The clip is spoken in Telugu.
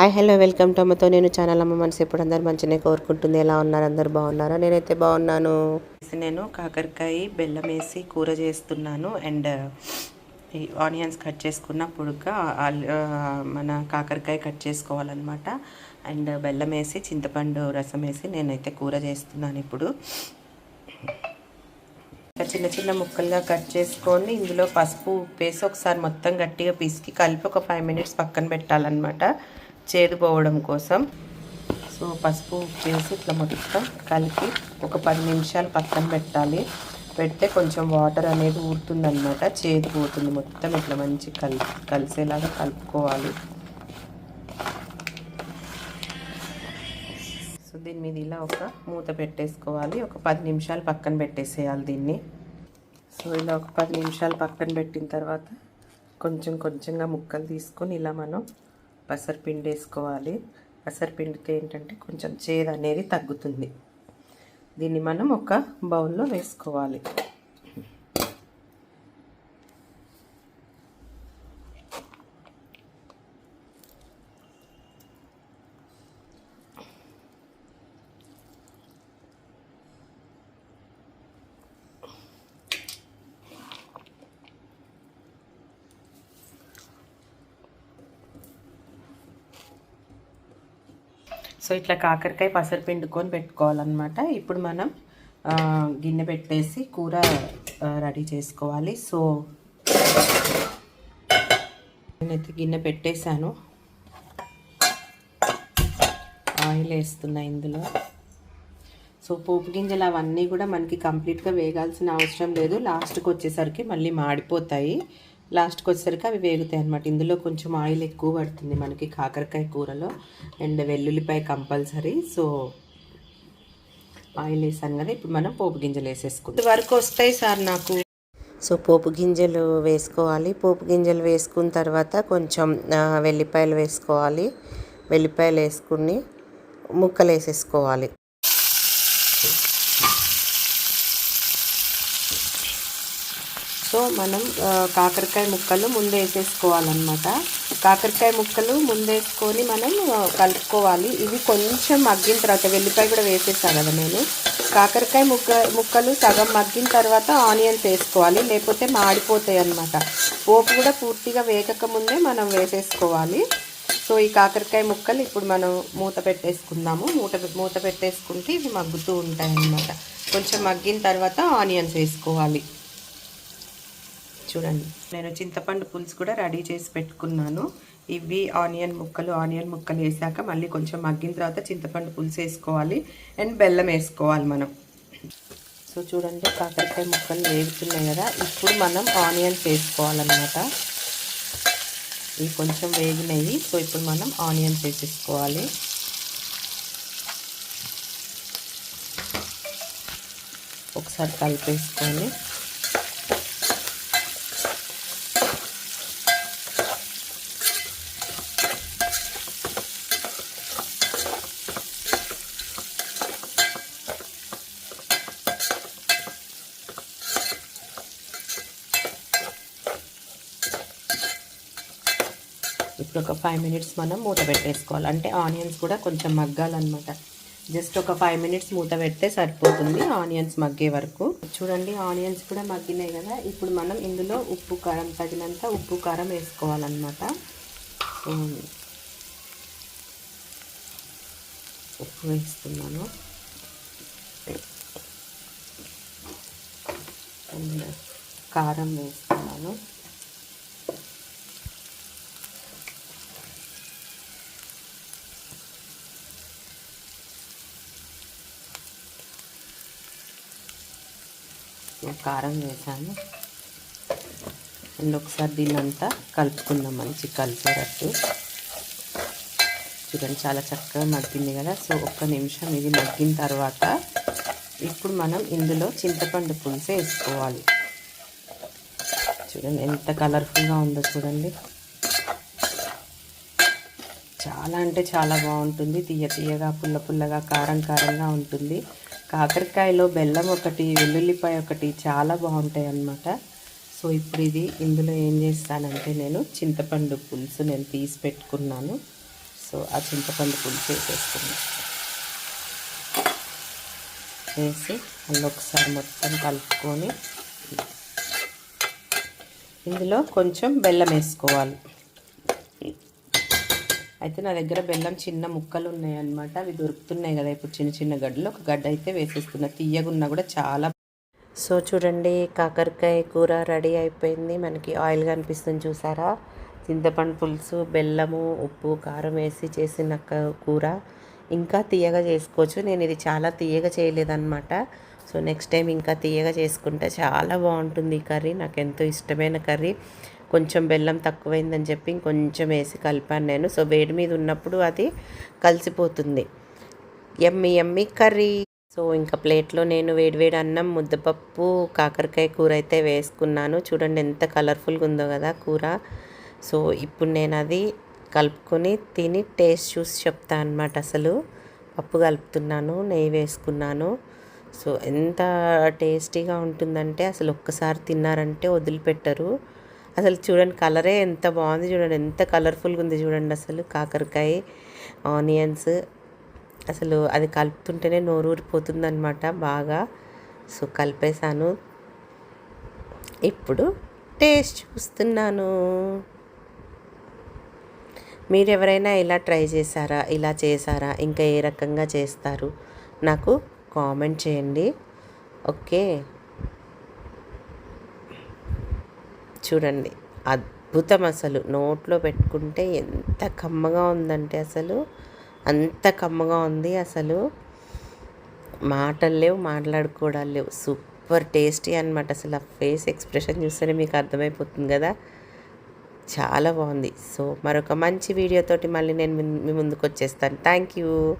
హాయ్ హలో వెల్కమ్ టు అమ్మతో నేను ఛానల్ అమ్మ మనసు. ఎప్పుడు అందరు మంచిగానే కోరుకుంటుంది. ఎలా ఉన్నారు? అందరు బాగున్నారా? నేనైతే బాగున్నాను. నేను కాకరకాయ బెల్లం వేసి కూర చేస్తున్నాను. అండ్ ఈ ఆనియన్స్ కట్ చేసుకున్న పుడక మన కాకరకాయ కట్ చేసుకోవాలన్నమాట. అండ్ బెల్లం వేసి చింతపండు రసం వేసి నేనైతే కూర చేస్తున్నాను ఇప్పుడు. చిన్న చిన్న ముక్కలుగా కట్ చేసుకొని ఇందులో పసుపు ఉప్పు వేసి ఒకసారి మొత్తం గట్టిగా పిసికి కలిపి ఒక ఫైవ్ మినిట్స్ పక్కన పెట్టాలన్నమాట. చేదు పోవడం కోసం. సో పసుపు ఉప్పు వేసి ఇట్లా మొత్తం కలిపి ఒక పది నిమిషాలు పక్కన పెట్టాలి. పెడితే కొంచెం వాటర్ అనేది ఊరుతుందన్నమాట. చేదు పోతుంది. మొత్తం ఇట్లా మంచి కలి కలిసేలాగా కలుపుకోవాలి. సో దీని మీద ఇలా ఒక మూత పెట్టేసుకోవాలి. ఒక పది నిమిషాలు పక్కన పెట్టేసేయాలి దీన్ని. సో ఇలా ఒక పది నిమిషాలు పక్కన పెట్టిన తర్వాత కొంచెం కొంచెంగా ముక్కలు తీసుకొని ఇలా మనం పసరపిండి వేసుకోవాలి. పసరపిండితో ఏంటంటే కొంచెం చేదు అనేది తగ్గుతుంది. దీన్ని మనం ఒక బౌల్లో వేసుకోవాలి. సో ఇట్లా కాకరకాయ పసరు పిండుకొని పెట్టుకోవాలన్నమాట. ఇప్పుడు మనం గిన్నె పెట్టేసి కూర రెడీ చేసుకోవాలి. సో నేనైతే గిన్నె పెట్టేశాను. ఆయిల్ వేస్తున్నా ఇందులో. సో పోపు గింజలు అవన్నీ కూడా మనకి కంప్లీట్గా వేగాల్సిన అవసరం లేదు. లాస్ట్కి వచ్చేసరికి మళ్ళీ మాడిపోతాయి. లాస్ట్కి వచ్చేసరికి అవి వేగుతాయి అనమాట ఇందులో కొంచెం ఆయిల్ ఎక్కువ పడుతుంది మనకి కాకరకాయ కూరలో. అండ్ వెల్లుల్లిపాయ కంపల్సరీ. సో ఆయిల్ వేసాను కదా ఇప్పుడు మనం పోపు గింజలు వేసేసుకుంటాం వరకు వస్తాయి సార్ నాకు. సో పోపు గింజలు వేసుకోవాలి. పోపు గింజలు వేసుకున్న తర్వాత కొంచెం వెల్లిపాయలు వేసుకోవాలి. వెల్లిపాయలు వేసుకుని ముక్కలు వేసేసుకోవాలి. సో మనం కాకరకాయ ముక్కలు ముందు వేసేసుకోవాలన్నమాట. కాకరకాయ ముక్కలు ముందేసుకొని మనం కలుపుకోవాలి. ఇవి కొంచెం మగ్గిన తర్వాత వెల్లిపాయ కూడా వేసేసా కదా నేను. కాకరకాయ ముక్క ముక్కలు సగం మగ్గిన తర్వాత ఆనియన్స్ వేసుకోవాలి. లేకపోతే మాడిపోతాయి అన్నమాట పోపు కూడా పూర్తిగా వేగక ముందే మనం వేసేసుకోవాలి. సో ఈ కాకరకాయ ముక్కలు ఇప్పుడు మనం మూత పెట్టేసుకుందాము. మూత మూత పెట్టేసుకుంటే ఇవి మగ్గుతూ ఉంటాయి అన్నమాట కొంచెం మగ్గిన తర్వాత ఆనియన్స్ వేసుకోవాలి. చూడండి. నేను చింతపండు పులుసు కూడా రెడీ చేసి పెట్టుకున్నాను. ఇవి ఆనియన్ ముక్కలు ఆనియన్ ముక్కలు వేసాక మళ్ళీ కొంచెం మగ్గిన తర్వాత చింతపండు పులుసు వేసుకోవాలి. అండ్ బెల్లం వేసుకోవాలి మనం. సో చూడండి కాకరకాయ ముక్కలు వేగుతున్నాయి కదా. ఇప్పుడు మనం ఆనియన్స్ వేసుకోవాలన్నమాట. ఇవి కొంచెం వేగినాయి. సో ఇప్పుడు మనం ఆనియన్స్ వేసేసుకోవాలి. ఒకసారి కలిపేసుకొని ఇప్పుడు ఒక ఫైవ్ మినిట్స్ మనం మూత పెట్టేసుకోవాలి. అంటే ఆనియన్స్ కూడా కొంచెం మగ్గాలన్నమాట. జస్ట్ ఒక ఫైవ్ మినిట్స్ మూత పెడితే సరిపోతుంది ఆనియన్స్ మగ్గే వరకు. చూడండి ఆనియన్స్ కూడా మగ్గినాయి కదా. ఇప్పుడు మనం ఇందులో ఉప్పు కారం తగినంత ఉప్పు కారం వేసుకోవాలన్నమాట. ఉప్పు వేస్తున్నాను. కారం వేస్తున్నాను. కొద్దిగా కారం వేసాను. అండ్ ఒకసారి దీన్ని అంతా కలుపుకుందాం మంచి కలిపేటట్టు చూడండి చాలా చక్కగా మగ్గింది కదా. సో ఒక్క నిమిషం ఇది మగ్గిన తర్వాత ఇప్పుడు మనం ఇందులో చింతపండు పులుసు వేసుకోవాలి. చూడండి ఎంత కలర్ఫుల్గా ఉందో చూడండి. చాలా అంటే చాలా బాగుంటుంది. తీయ తీయగా పుల్ల పుల్లగా కారం కారంగా ఉంటుంది. కాకరకాయలో బెల్లం ఒకటి వెల్లుల్లిపాయ ఒకటి చాలా బాగుంటాయి అన్నమాట. సో ఇప్పుడు ఇది ఇందులో ఏం చేస్తానంటే నేను చింతపండు పులుసు నేను తీసి పెట్టుకున్నాను. సో ఆ చింతపండు పులుసు వేసేసుకున్నాను వేసి అందులో ఒకసారి మొత్తం కలుపుకొని ఇందులో కొంచెం బెల్లం వేసుకోవాలి. అయితే నా దగ్గర బెల్లం చిన్న ముక్కలు ఉన్నాయి అన్నమాట అవి దొరుకుతున్నాయి కదా ఇప్పుడు చిన్న చిన్న గడ్డలు. ఒక గడ్డ అయితే వేసేస్తున్నా. తీయగున్నా కూడా చాలా సో చూడండి కాకరకాయ కూర రెడీ అయిపోయింది. మనకి ఆయిల్ కనిపిస్తుంది చూసారా? చింతపండు పులుసు బెల్లము ఉప్పు కారం వేసి చేసిన కూర. ఇంకా తీయగా చేసుకోవచ్చు. నేను ఇది చాలా తీయగా చేయలేదన్నమాట. సో నెక్స్ట్ టైం ఇంకా తీయగా చేసుకుంటే చాలా బాగుంటుంది ఈ కర్రీ. నాకు ఎంతో ఇష్టమైన కర్రీ. కొంచెం బెల్లం తక్కువైందని చెప్పి ఇంకొంచెం వేసి కలిపాను నేను. సో వేడి మీద ఉన్నప్పుడు అది కలిసిపోతుంది. ఎమ్మి ఎమ్మి కర్రీ. సో ఇంకా ప్లేట్లో నేను వేడివేడి అన్నం ముద్దపప్పు కాకరకాయ కూర అయితే వేసుకున్నాను. చూడండి ఎంత కలర్ఫుల్గా ఉందో కదా కూర. సో ఇప్పుడు నేను అది కలుపుకొని తిని టేస్ట్ చూసి చెప్తా అనమాట అసలు. పప్పు కలుపుతున్నాను నెయ్యి వేసుకున్నాను. సో ఎంత టేస్టీగా ఉంటుందంటే అసలు ఒక్కసారి తిన్నారంటే వదిలిపెట్టరు. అసలు చూడండి కలరే ఎంత బాగుంది చూడండి ఎంత కలర్ఫుల్గా ఉంది చూడండి అసలు కాకరకాయ ఆనియన్స్. అసలు అది కలుపుతుంటేనే నోరు ఊరిపోతుంది అనమాట బాగా. సో కలిపేశాను. ఇప్పుడు టేస్ట్ చూస్తున్నాను. మీరు ఎవరైనా ఇలా ట్రై చేశారా ఇలా చేశారా ఇంకా ఏ రకంగా చేస్తారు నాకు కామెంట్ చేయండి. ఓకే. చూడండి అద్భుతం అసలు. నోట్లో పెట్టుకుంటే ఎంత కమ్మగా ఉందంటే అసలు. అంత కమ్మగా ఉంది అసలు. మాటలు లేవు మాట్లాడుకోవడాలు లేవు. సూపర్ టేస్టీ అనమాట అసలు. ఆ ఫేస్ ఎక్స్ప్రెషన్ చూస్తేనే మీకు అర్థమైపోతుంది కదా. చాలా బాగుంది. సో మరొక మంచి వీడియోతోటి మళ్ళీ నేను మీ- ముందుకు వచ్చేస్తాను థ్యాంక్ యూ.